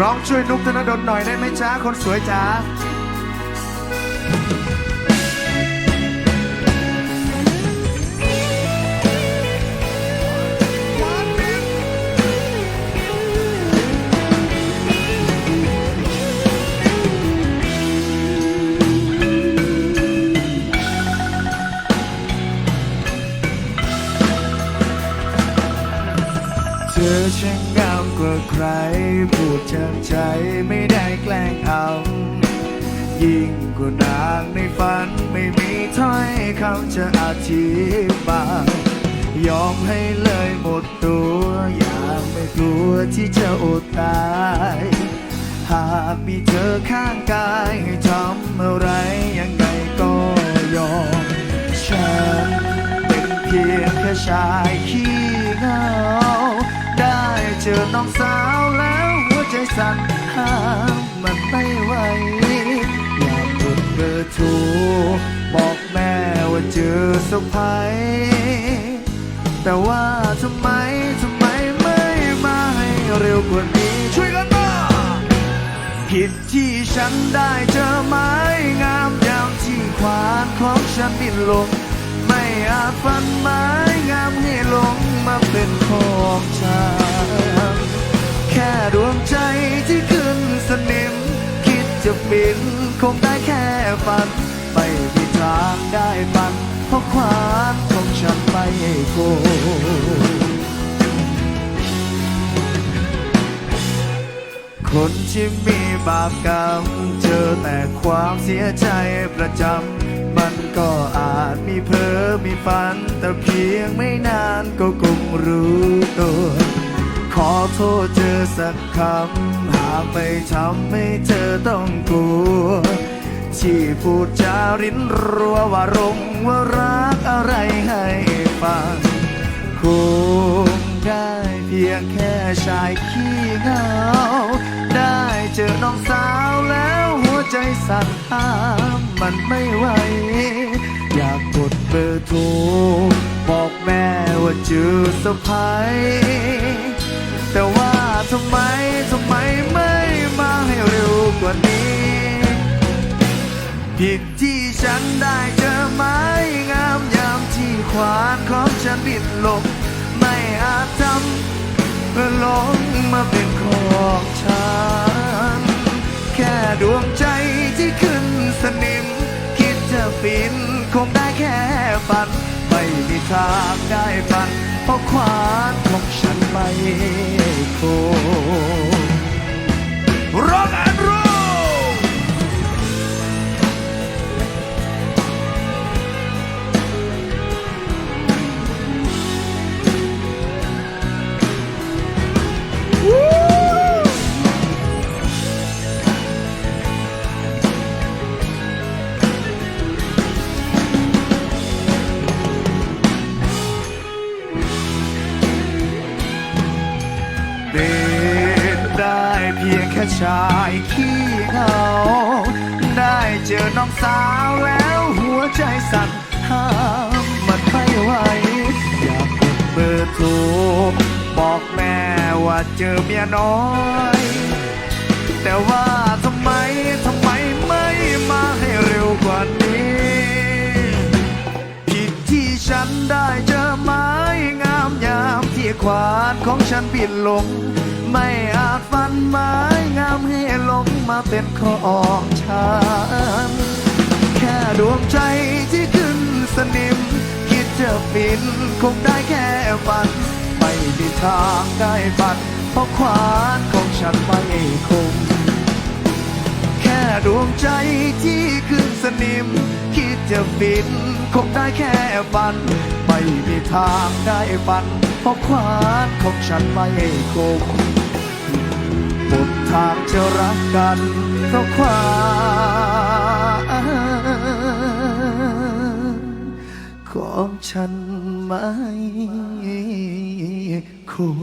ร้องช่วยนุกธนดลหน่อยได้ไหมจ้าคนสวยจ้าเธอช่าง ใคร พูดจากใจไม่ได้แกล้งเอา ยิ่งกว่านางในฝันไม่มีถ้อยคำจะอธิบายยอมให้เลยหมดตัว อย่างไม่กลัวที่จะอดตาย หากมีเธอข้างกายให้ทำอะไรยังไงก็ยอม ฉันเป็นเพียงแค่ชาย จอน้องสาวแล้วหัวใจสั่นห้ามมันไม่ไหวอยากกดเบอร์โทรบอกแม่ว่าเจอสะพายแต่ว่าทำไมทำไมไม่มาให้เร็วกว่านี้ช่วยกันมาผิดที่ฉันได้เจอไม้งามยามที่ขวานของฉันบินลงไม่อาจฟันไม้งามให้ลงมาเป็นของฉัน ดิน คงได้แค่ฝัน ไม่มีทางได้ปัน เพราะควานของฉันไม่โกงคนที่มีบาปกรรม เจอแต่ความเสียใจประจำ มันก็อาจมีเพ้อมีฝัน แต่เพียงไม่นานก็คงรู้ตัว ขอโทษเธอสักคำ หากไปทำให้เธอต้องกลัว ที่พูดจารินรัวว่ารงว่ารักอะไรให้ฟังคงได้เพียงแค่ชายขี้เหงา ได้เจอน้องสาวแล้วหัวใจสั่นห้ามมันไม่ไหว อยากกดเบอร์โทรบอกแม่ว่าเจอสะพาย ทำไมทำไมไม่มาให้เร็วกว่านี้ ผิดที่ฉันได้เจอไม้งามยามที่ขวานของฉันบินลงไม่อาจทำเพื่อลงมาเป็นของฉัน แค่ดวงใจที่ขึ้นสนิม คิดจะฟินคงได้แค่ฝัน ไม่มีทางได้ฝัน เพราะควานของฉันไม่ ค เป็นได้เพียงแค่ชายขี้เหงาได้เจอน้องสาวแล้วหัวใจสั่นห้ามมันไม่ไหวอยากกดเบอร์โทรบอกแม่ว่าเจอเมียน้อย แต่ว่าทำไมทำไมไม่มาให้เร็วกว่านี้ ขวานของฉันบินลง ไม่อาจฟันไม้งามให้ลงมาเป็นของฉัน แค่ดวงใจที่ขึ้นสนิม คิดจะบินคงได้แค่ฝัน ไม่มีทางได้ฝัน เพราะขวานของฉันไม่คงแค่ดวงใจที่ขึ้นสนิม คิดจะบินคงได้แค่ฝัน ไม่มีทางได้ฝัน ราะควานของฉันไม่คงหมดทางจะรักกัน เพราะควานของฉันไม่คง